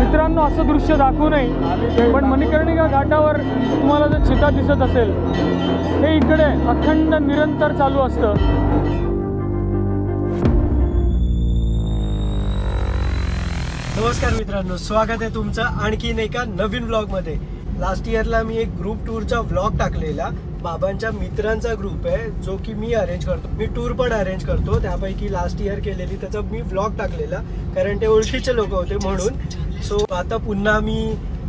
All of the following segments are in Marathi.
मित्रांनो असं दृश्य दाखवू नये पण मणिकर्णिका घाटावर तुम्हाला जर चिता दिसत असेल हे इकडे अखंड निरंतर चालू असतं. नमस्कार मित्रांनो स्वागत आहे तुमचं आणखीन एका नवीन ब्लॉगमध्ये लास्ट इयरला मी एक ग्रुप टूरचा व्लॉग टाकलेला. बाबांच्या मित्रांचा ग्रुप आहे जो की मी अरेंज करतो. मी टूर पण अरेंज करतो. त्यापैकी लास्ट इयर केलेली त्याचा मी व्लॉग टाकलेला कारण ते ओळखीचे लोक होते म्हणून. सो आता पुन्हा मी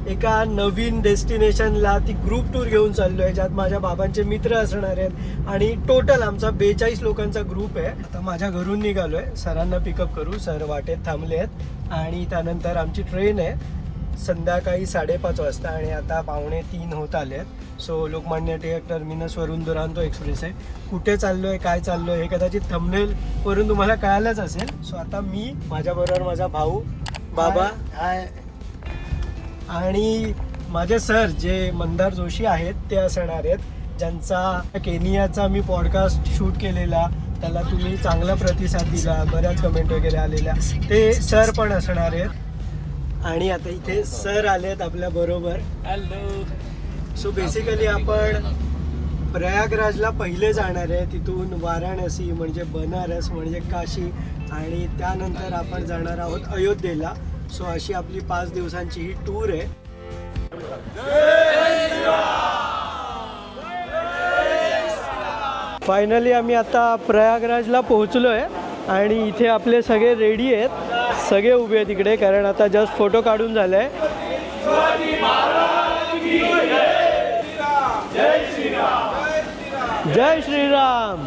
एका नवीन डेस्टिनेशनला ती ग्रुप टूर घेऊन चाललो आहे ज्यात माझ्या बाबांचे मित्र असणार आहेत आणि टोटल आमचा बेचाळीस लोकांचा ग्रुप आहे. आता माझ्या घरून निघालो आहे सरांना पिकअप करू. सर वाटेत थांबले आहेत आणि त्यानंतर आमची ट्रेन आहे संध्याकाळी साडेपाच वाजता आणि आता पावणे तीन होत आले आहेत सो लोकमान्य टिळक टर्मिनसवरून दुरांतो एक्सप्रेस आहे. कुठे चाललो आहे काय चाललो आहे हे कदाचित थंबनेल वरून तुम्हाला कळालंच असेल. सो आता मी माझ्याबरोबर माझा भाऊ बाबा. आणि माझे सर जे मंदार जोशी आहेत ते असणार आहेत ज्यांचा केनियाचा मी पॉडकास्ट शूट केलेला त्याला तुम्ही चांगला प्रतिसाद दिला बऱ्याच कमेंट वगैरे आलेल्या ते सर पण असणार आहेत. आणि आता इथे सर आलेत आपल्या बरोबर. हॅलो सो बेसिकली आपण प्रयागराजला पहिले जाणार आहे तिथून वाराणसी म्हणजे बनारस म्हणजे काशी आणि त्यानंतर आपण जाणार आहोत अयोध्येला. सो अशी आपली पाच दिवसांची ही टूर आहे. फायनली आम्ही आता प्रयागराजला पोहोचलो आहे आणि इथे आपले सगळे रेडी आहेत. सगळे उभे आहेत इकडे कारण आता जस्ट फोटो काढून झाले आहे जय श्रीराम.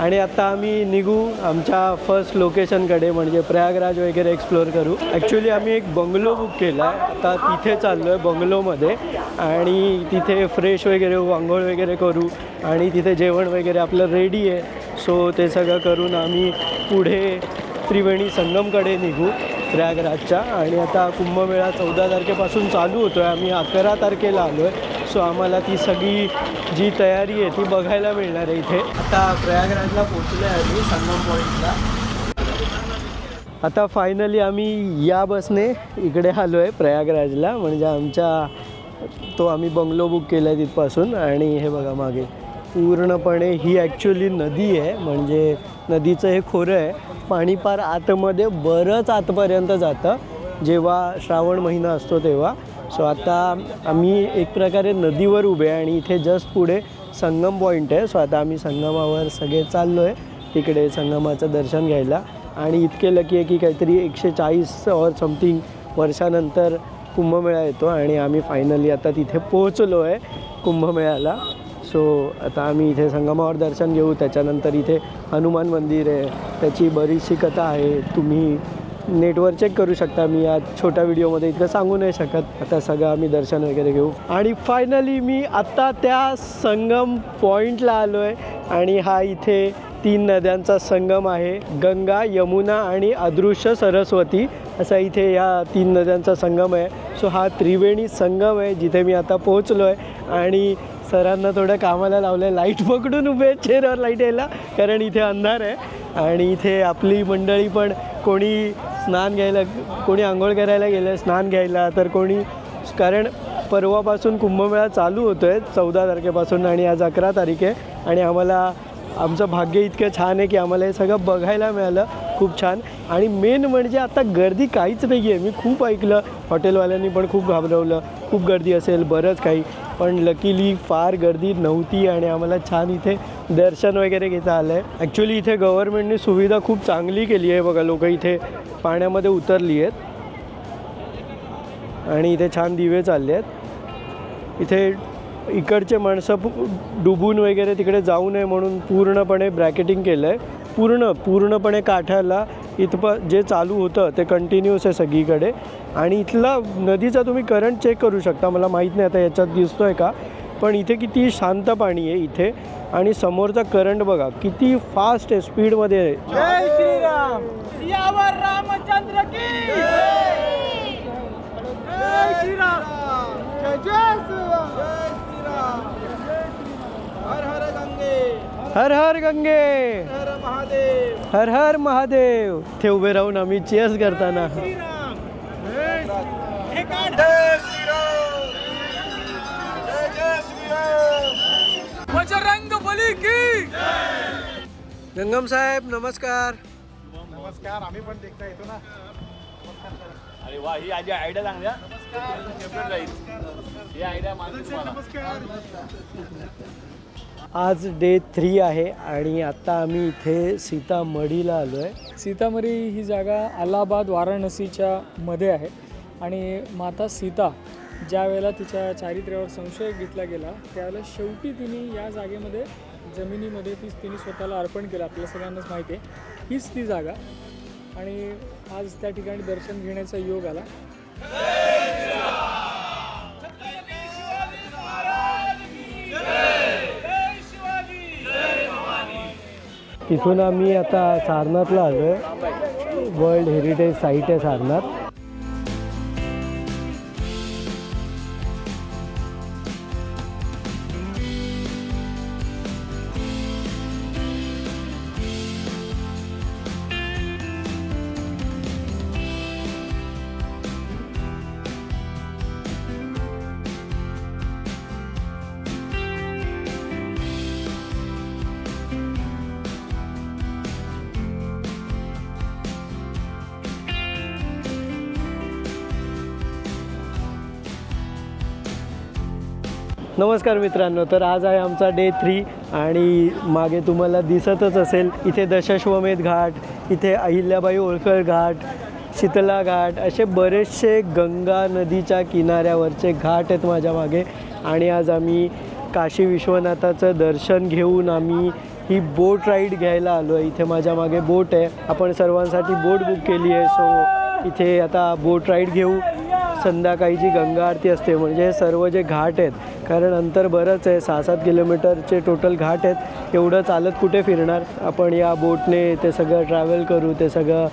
आणि आता आम्ही निघू आमच्या फर्स्ट लोकेशनकडे म्हणजे प्रयागराज वगैरे एक्सप्लोअर करू. ॲक्च्युली आम्ही एक बंगलो बुक केला आहे आता तिथे चाललो आहे बंगलोमध्ये आणि तिथे फ्रेश वगैरे होऊ आंघोळ वगैरे करू. आणि तिथे जेवण वगैरे आपलं रेडी आहे. सो ते सगळं करून आम्ही पुढे त्रिवेणी संगमकडे निघू प्रयागराजच्या. आणि आता कुंभमेळा चौदा तारखेपासून चालू होतो आहे आम्ही अकरा तारखेला आलो आहे सो आम्हाला ती सगळी जी तयारी आहे ती बघायला मिळणार आहे इथे. आता प्रयागराजला पोचलो आहे आम्ही संगम पॉईंटला आता फायनली आम्ही या बसने इकडे आलो आहे प्रयागराजला म्हणजे आमच्या तो आम्ही बंगलो बुक केला आहे तिथपासून. आणि हे बघा मागे पूर्णपणे ही ॲक्च्युली नदी आहे म्हणजे नदीचं हे खोरं आहे. पाणी पार आतमध्ये बरंच आतपर्यंत जातं. जेव्हा श्रावण महिना असतो तेव्हा. सो आता आम्ही एक प्रकारे नदीवर उभे आहे आणि इथे जस्ट पुढे संगम पॉईंट आहे. सो आता आम्ही संगमावर सगळे चाललो आहे तिकडे संगमाचं दर्शन घ्यायला. आणि इतके लकी आहे की काहीतरी एकशे चाळीस ऑर समथिंग वर्षानंतर कुंभमेळा येतो आणि आम्ही फायनली आता तिथे पोहोचलो आहे कुंभमेळ्याला. सो आता आम्ही इथे संगमावर दर्शन घेऊ. त्याच्यानंतर इथे हनुमान मंदिर आहे. त्याची बरीचशी कथा आहे. तुम्ही नेटवर चेक करू शकता मी या छोट्या व्हिडिओमध्ये. इतकं सांगू नाही शकत. आता सगळं आम्ही दर्शन वगैरे घेऊ. आणि फायनली मी आत्ता त्या संगम पॉईंटला आलो आहे आणि हा इथे तीन नद्यांचा संगम आहे. गंगा यमुना आणि अदृश्य सरस्वती. असा इथे या तीन नद्यांचा संगम आहे. सो हा त्रिवेणी संगम आहे जिथे मी आता पोहोचलो आहे आणि सरांना थोडं कामाला लावलं आहे लाइट पकडून उभे आहेत. चेहऱ्यावर लाइट यायला. कारण इथे अंधार आहे. आणि इथे आपली मंडळी पण कोणी स्नान घ्यायला कोणी आंघोळ करायला गेलं स्नान घ्यायला तर कोणी कारण परवापासून कुंभमेळा चालू होतो आहे चौदा तारखेपासून आणि आज अकरा तारीख आहे. आणि आम्हाला आमचं भाग्य इतकं छान आहे की आम्हाला हे सगळं बघायला मिळालं. खूप छान. आणि मेन म्हणजे आता गर्दी काहीच नाही आहे मी खूप ऐकलं. हॉटेलवाल्यांनी पण खूप घाबरवलं. खूप गर्दी असेल बरंच काही. पण लकीली फार गर्दी नव्हती आणि आम्हाला छान इथे दर्शन वगैरे घेता आलं आहे ॲक्च्युली इथे गव्हर्नमेंटने सुविधा खूप चांगली केली आहे बघा. लोक इथे पाण्यामध्ये उतरली आहेत. आणि इथे छान दिवे चालले आहेत. इथे इकडचे माणसं डुबून वगैरे तिकडे जाऊ नये म्हणून पूर्णपणे ब्रॅकेटिंग केलं आहे पूर्ण पूर्णपणे काठाला इथप जे चालू होतं ते कंटिन्यूस आहे सगळीकडे. आणि इथला नदीचा तुम्ही करंट चेक करू शकता. मला माहीत नाही आता याच्यात दिसतो आहे का. पण इथे किती शांत पाणी आहे इथे. आणि समोरचा करंट बघा किती फास्ट आहे स्पीडमध्ये आहे जय श्रीराम. सियावर रामचंद्र की. जय श्रीराम. जय जय श्रीराम. हर हर गंगे. हर हर गंगे. हर हर महादेव. ते उभे राहून आम्ही चेअर्स करताना. बजरंग बली की. गंगम साहेब नमस्कार. नमस्कार आम्ही पण देखता येतो ना. अरे वा ही आजी आयडिया चांगल्या राहील. ही आयडिया मानते तुम्हाला. आज डे थ्री आहे आणि आता आम्ही इथे सीतामढीला आलो आहे सीतामढी ही जागा अलाहाबाद वाराणसीच्या मध्ये आहे. आणि माता सीता ज्या वेळेला तिच्या चारित्र्यावर संशय घेतला गेला त्यावेळेला शेवटी तिने या जागेमध्ये जमिनीमध्ये तीच तिने स्वतःला अर्पण केलं. आपल्या सगळ्यांनाच माहिती आहे. हीच ती जागा. आणि आज त्या ठिकाणी दर्शन घेण्याचा योग आला. तिथून आम्ही आता सारनाथला आलो आहे वर्ल्ड हेरिटेज साईट आहे सारनाथ. नमस्कार मित्रांनो तर आज आहे आमचा डे थ्री आणि मागे तुम्हाला दिसतच असेल इथे दशाश्वमेध घाट इथे अहिल्याबाई होळकर घाट शीतला घाट असे बरेचसे गंगा नदीच्या किनाऱ्यावरचे घाट आहेत माझ्या मागे. आणि आज आम्ही काशी विश्वनाथाचं दर्शन घेऊन आम्ही ही बोट राईड घ्यायला आलो आहे इथे माझ्या मागे बोट आहे. आपण सर्वांसाठी बोट बुक केली आहे. सो इथे आता बोट राईड घेऊ. संध्याकाळी जी गंगा आरती असते. म्हणजे हे सर्व जे घाट आहेत कारण अंतर बरंच आहे. सहा सात किलोमीटरचे टोटल घाट आहेत. एवढं चालत कुठे फिरणार? आपण या बोटने ते सगळं ट्रॅव्हल करू ते सगळं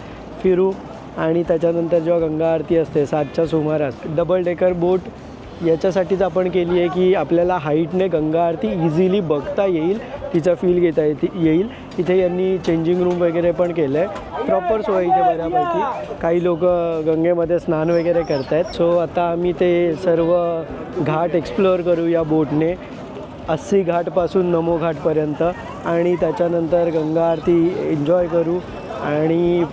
फिरू. आणि त्याच्यानंतर जेव्हा गंगा आरती असते सातच्या सुमारास डबल डेकर बोट याच्यासाठीच आपण केली आहे की आपल्याला हाईटने गंगा आरती इझिली बघता येईल. तिचा फील घेता येते येईल. इथे यांनी चेंजिंग रूम वगैरे पण केलं आहे प्रॉपर सोय इथे बऱ्यापैकी. काही लोक गंगेमध्ये स्नान वगैरे करत आहेत सो आता आम्ही ते सर्व घाट एक्सप्लोअर करू या बोटने अस्सी घाटपासून नमो घाटपर्यंत. आणि त्याच्यानंतर गंगा आरती एन्जॉय करू. आणि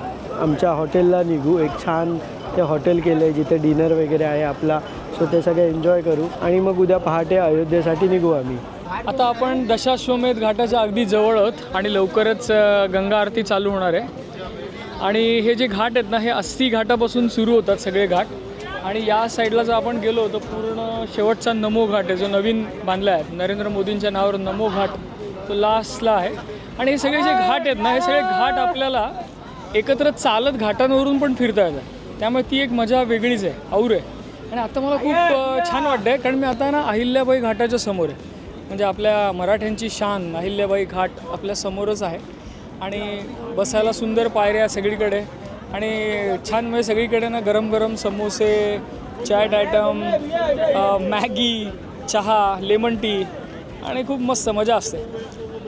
आमच्या हॉटेलला निघू. एक छान ते हॉटेल केलं आहे जिथे डिनर वगैरे आहे आपला. सो ते सगळे एन्जॉय करू. आणि मग उद्या पहाटे अयोध्येसाठी निघू आम्ही. आता आपण दशाश्वमेध घाटाच्या अगदी जवळ आहोत आणि लवकरच गंगा आरती चालू होणार आहे. आणि हे जे घाट आहेत ना हे अस्सी घाटापासून सुरू होतात सगळे घाट. आणि या साईडला जर आपण गेलो तर पूर्ण शेवटचा नमो घाट आहे जो नवीन बांधला आहे. नरेंद्र मोदींच्या नावावर नमो घाट तो लास्टला आहे. आणि हे सगळे जे घाट आहेत ना हे सगळे घाट आपल्याला एकत्र चालत घाटांवरून पण फिरता येतात. त्यामुळे ती एक मजा वेगळीच आहे और आहे. आणि आता मला खूप छान वाटतं आहे कारण मी आता ना अहिल्याबाई घाटाच्या समोर आहे. म्हणजे आपल्या मराठ्यांची शान अहिल्याबाई घाट आपल्या समोरच आहे. आणि बसायला सुंदर पायऱ्या सगळीकडे. आणि छान म्हणजे सगळीकडे ना गरम गरम समोसे चॅट आयटम मॅगी चहा लेमन टी आणि खूप मस्त मजा असते.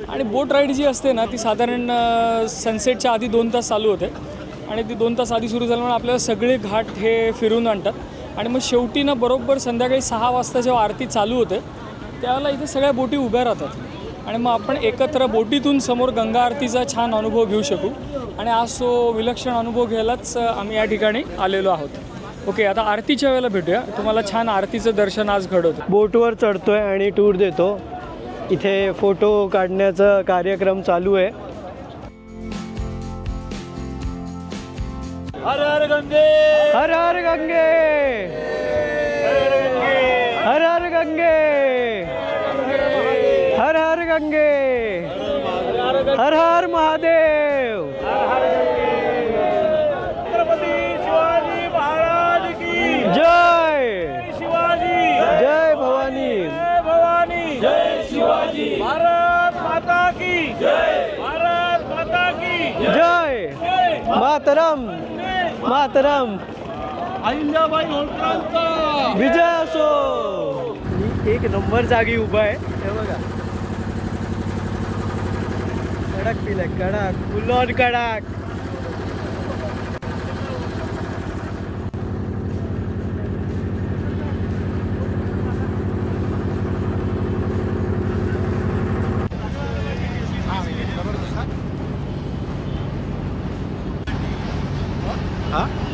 आणि बोट राईड जी असते ना ती साधारण सनसेटच्या आधी दोन तास चालू होते. आणि ती दोन तास आधी सुरू झाल्यामुळे आपल्याला सगळे घाट हे फिरून आणतात. आणि मग शेवटी ना बरोबर संध्याकाळी सहा वाजता जेव्हा आरती चालू होते त्यावेळेला इथे सगळ्या बोटी उभ्या राहतात. आणि मग आपण एकत्र बोटीतून समोर गंगा आरतीचा छान अनुभव घेऊ शकू. आणि आज तो विलक्षण अनुभव घ्यायलाच आम्ही या ठिकाणी आलेलो आहोत. ओके आता आरतीच्या वेळेला भेटूया. तुम्हाला छान आरतीचं दर्शन आज घडवतो. बोटवर चढतोय आणि टूर देतो. इथे फोटो काढण्याचा कार्यक्रम चालू आहे. हर हर गंगे! हर हर गंगे! हर हर गंगे। हर हर गंगे। हर हर महादेव। छत्रपती शिवाजी महाराज की। जय। शिवाजी। जय भवानी। जय भवानी। जय शिवाजी। भारत माता की। जय। भारत माता की। जय। मातरम। मातरम। अहिल्याबाई होळकरांचा! विजय असो! मी एक नंबर जागी उभा आहे. हे बघा. कडक पिलाय कडाक. फुलॉन कडाक. Huh?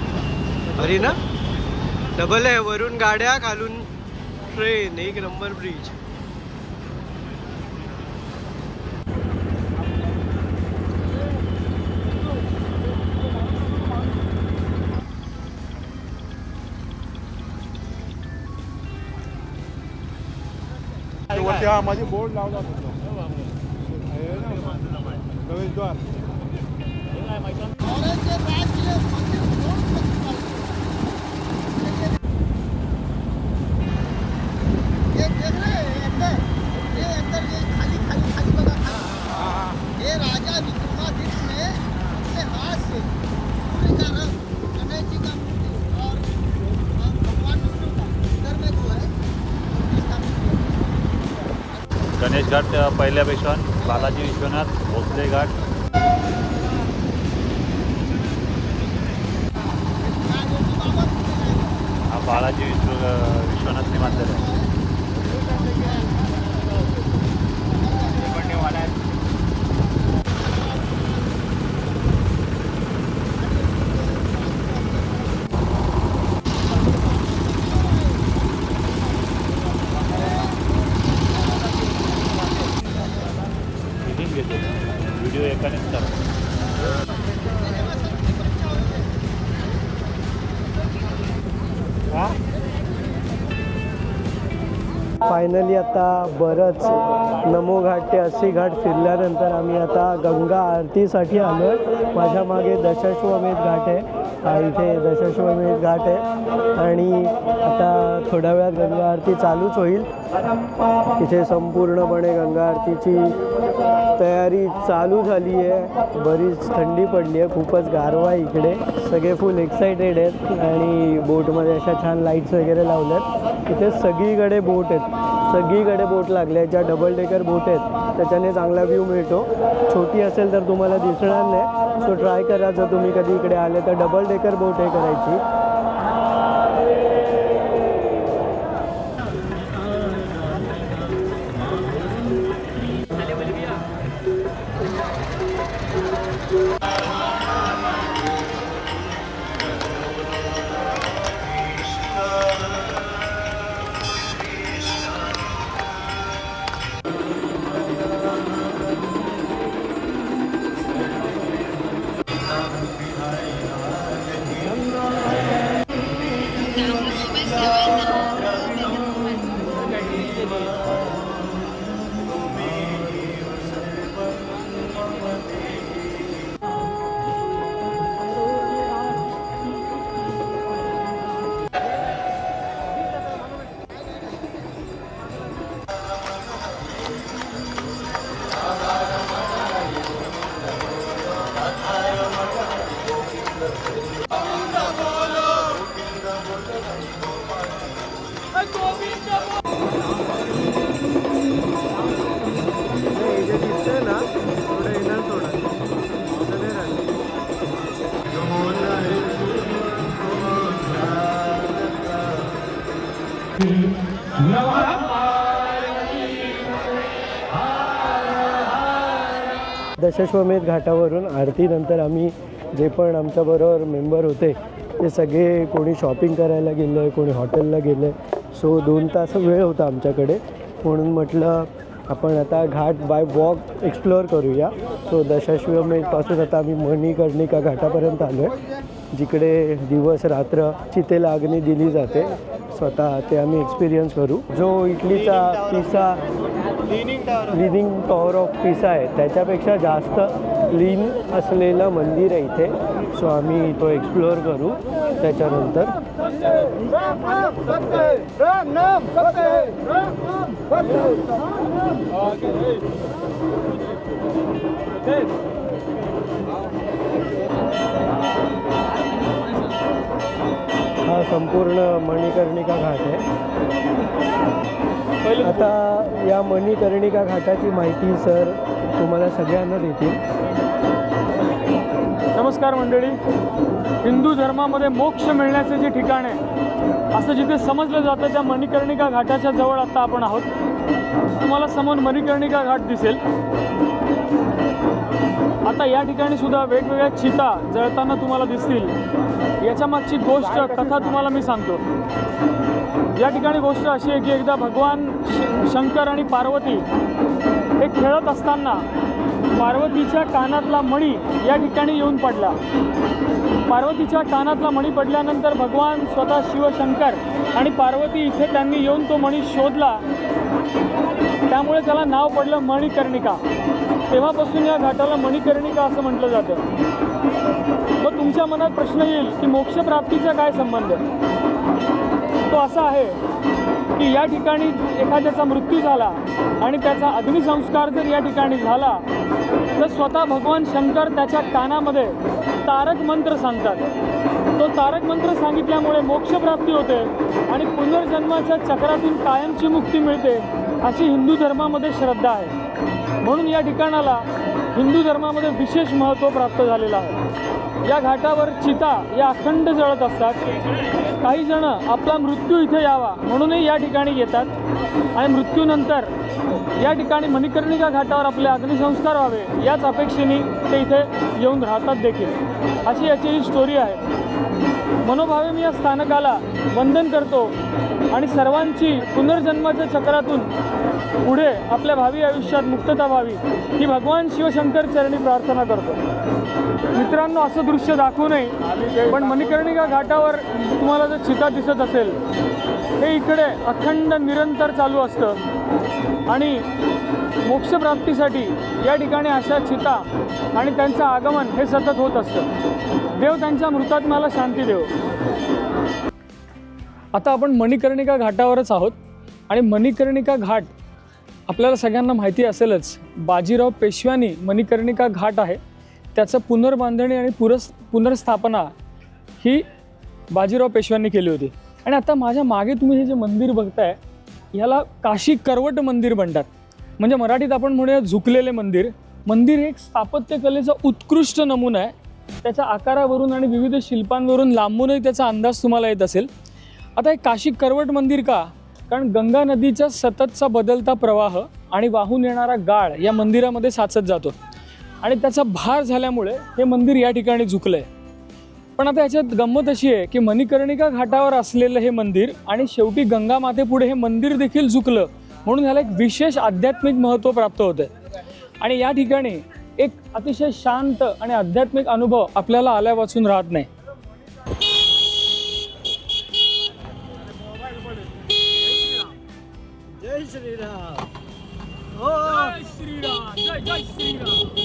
ऑन कडक डबल आहे वरून गाड्या खालून ट्रेन एक नंबर ब्रिज हा माझी बोर्ड लावला होता. प्रवेशद्वार. घाट पहिल्यापेक्षा पहिल्या बालाजी विश्वनाथ भोसले घाट. हा बालाजी विश्व विश्वनाथने बांधलेला आहे. फायनली आता बरंच नमो घाट ते अस्सी घाट फिरल्यानंतर आम्ही आता गंगा आरतीसाठी आलो. आहे माझ्या मागे दशाश्वमेध घाट आहे. इथे दशाश्वमेध घाट आहे. आणि आता थोड्या वेळात गंगा आरती चालूच होईल. इथे संपूर्णपणे गंगा आरतीची तयारी चालू झाली आहे. बरीच थंडी पडली आहे. खूपच गारवा आहे इकडे. सगळे फुल एक्सायटेड आहेत. आणि बोटमध्ये अशा छान लाईट्स वगैरे लावल्यात. इथे सगळीकडे बोट आहेत. सगळीकडे बोट लागले आहेत ज्या डबल डेकर बोट आहेत त्याच्याने चांगला व्ह्यू मिळतो. छोटी असेल तर तुम्हाला दिसणार नाही. सो ट्राय करा जर तुम्ही कधी इकडे आले तर डबल डेकर बोट हे करायची. दशाश्वमेध घाटावरून आरतीनंतर आम्ही जे पण आमच्याबरोबर मेंबर होते ते सगळे कोणी शॉपिंग करायला गेलं आहे कोणी हॉटेलला गेलं. आहे सो दोन तास वेळ होता आमच्याकडे. म्हणून म्हटलं आपण आता घाट बाय वॉक एक्सप्लोअर करूया. सो दशाश्वमेधपासून आता आम्ही मणिकर्णिका घाटापर्यंत आलो आहे जिकडे दिवस रात्र चितेला अग्नी दिली जाते. स्वतः ते आम्ही एक्सपिरियन्स करू. जो इटलीचा पिसा लिनिंग टॉवर ऑफ पिसा आहे त्याच्यापेक्षा जास्त लीन असलेलं मंदिर आहे इथे. सो आम्ही तो एक्सप्लोअर करू त्याच्यानंतर. हा संपूर्ण मणिकर्णिका घाट आहे. आता या मणिकर्णिका घाटाची माहिती सर तुम्हाला सगळ्यांना देतील. नमस्कार मंडळी. हिंदू धर्मामध्ये मोक्ष मिळण्याचे जे ठिकाण आहे असं जिथे समजलं जातं त्या मणिकर्णिका घाटाच्या जवळ आता आपण आहोत. तुम्हाला समोर मणिकर्णिका घाट दिसेल. आता या ठिकाणी सुद्धा वेगवेगळ्या चिता जळताना तुम्हाला दिसतील. याच्या मागची गोष्ट कथा तुम्हाला मी सांगतो. या ठिकाणी गोष्ट अशी आहे की एकदा भगवान श- शंकर आणि पार्वती हे खेळत असताना पार्वतीच्या कानातला मणी या ठिकाणी येऊन पडला. पार्वतीच्या कानातला मणी पडल्यानंतर भगवान स्वतः शिवशंकर आणि पार्वती इथे त्यांनी येऊन तो मणी शोधला. त्यामुळे त्याला नाव पडलं मणिकर्णिका. तेव्हापासून या घाटाला मणिकर्णिका असं म्हटलं जातं. मग तुमच्या मनात प्रश्न येईल की मोक्षप्राप्तीचा काय संबंध? तो असा आहे की या ठिकाणी एखाद्याचा मृत्यू झाला आणि त्याचा अग्निसंस्कार जर या ठिकाणी झाला तर स्वतः भगवान शंकर त्याच्या कानामध्ये तारक मंत्र सांगतात. तो तारक मंत्र सांगितल्यामुळे मोक्षप्राप्ती होते आणि पुनर्जन्माच्या चक्रातून कायमची मुक्ती मिळते अशी हिंदू धर्मामध्ये श्रद्धा आहे. म्हणून या ठिकाणाला हिंदू धर्मामध्ये विशेष महत्त्व प्राप्त झालेलं आहे. या घाटावर चिता या अखंड जळत असतात. काही जण आपला मृत्यू इथे यावा म्हणूनही या ठिकाणी येतात. आणि मृत्यूनंतर या ठिकाणी मणिकर्णिका घाटावर आपले अग्निसंस्कार व्हावे याच अपेक्षेने ते इथे येऊन राहतात देखील. अशी याची ही स्टोरी आहे. मनोभावे मी या स्थानकाला वंदन करतो आणि सर्वांची पुनर्जन्माच्या चक्रातून पुढे आपल्या भावी आयुष्यात मुक्तता व्हावी ही भगवान शिवशंकर चरणी प्रार्थना करतो. मित्रांनो असं दृश्य दाखवू नये पण मणिकर्णिका घाटावर तुम्हाला जर चिता दिसत असेल हे इकडे अखंड निरंतर चालू असतं. आणि मोक्षप्राप्तीसाठी या ठिकाणी अशा चिता आणि त्यांचं आगमन हे सतत होत असतं. देव त्यांच्या मृतात्म्याला शांती देव. आता आपण मणिकर्णिका घाटावरच आहोत. आणि मणिकर्णिका घाट आपल्याला सगळ्यांना माहिती असेलच बाजीराव पेशव्यांनी मणिकर्णिका घाट आहे. त्याचं पुनर्बांधणी आणि पुरस पुनर्स्थापना ही बाजीराव पेशव्यांनी केली होती. आणि आता माझ्या मागे तुम्ही हे जे मंदिर बघताय ह्याला काशी करवट मंदिर म्हणतात. म्हणजे मराठीत आपण म्हणूया झुकलेले मंदिर. मंदिर हे एक स्थापत्यकलेचा उत्कृष्ट नमुना आहे. त्याच्या आकारावरून आणि विविध शिल्पांवरून लांबूनही त्याचा अंदाज तुम्हाला येत असेल. आता हे काशी करवट मंदिर का? कारण गंगा नदीचा सततचा बदलता प्रवाह आणि वाहून येणारा गाळ या मंदिरामध्ये साचत जातो. आणि त्याचा भार झाल्यामुळे हे मंदिर या ठिकाणी झुकलं आहे पण आता याच्यात गंमत अशी आहे की मणिकर्णिका घाटावर असलेलं हे मंदिर आणि शेवटी गंगा मातेपुढे हे मंदिर देखील झुकलं म्हणून ह्याला एक विशेष आध्यात्मिक महत्त्व प्राप्त होतं आणि या ठिकाणी एक अतिशय शांत आणि आध्यात्मिक अनुभव आपल्याला आल्या वाचून राहत नाही. जय श्रीराम. जय श्रीराम. जय जय श्रीराम.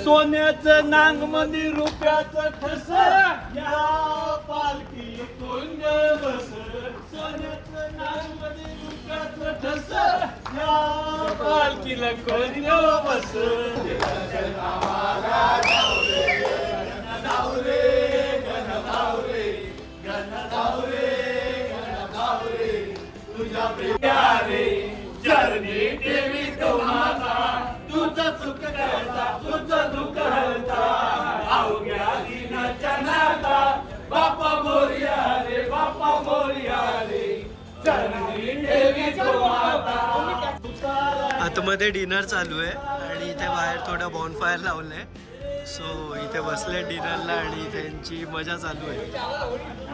सोन्याचं नांगमध्ये रुपयाचं ठस या पालखी कोण बस सोन्याचं नांगमध्ये रुपयाचं ठस या पालखीला कोण बस मध्ये डिनर चालू आहे आणि इथे बाहेर थोडं बॉनफायर लावलंय. सो इथे बसले डिनरला आणि त्यांची मजा चालू आहे.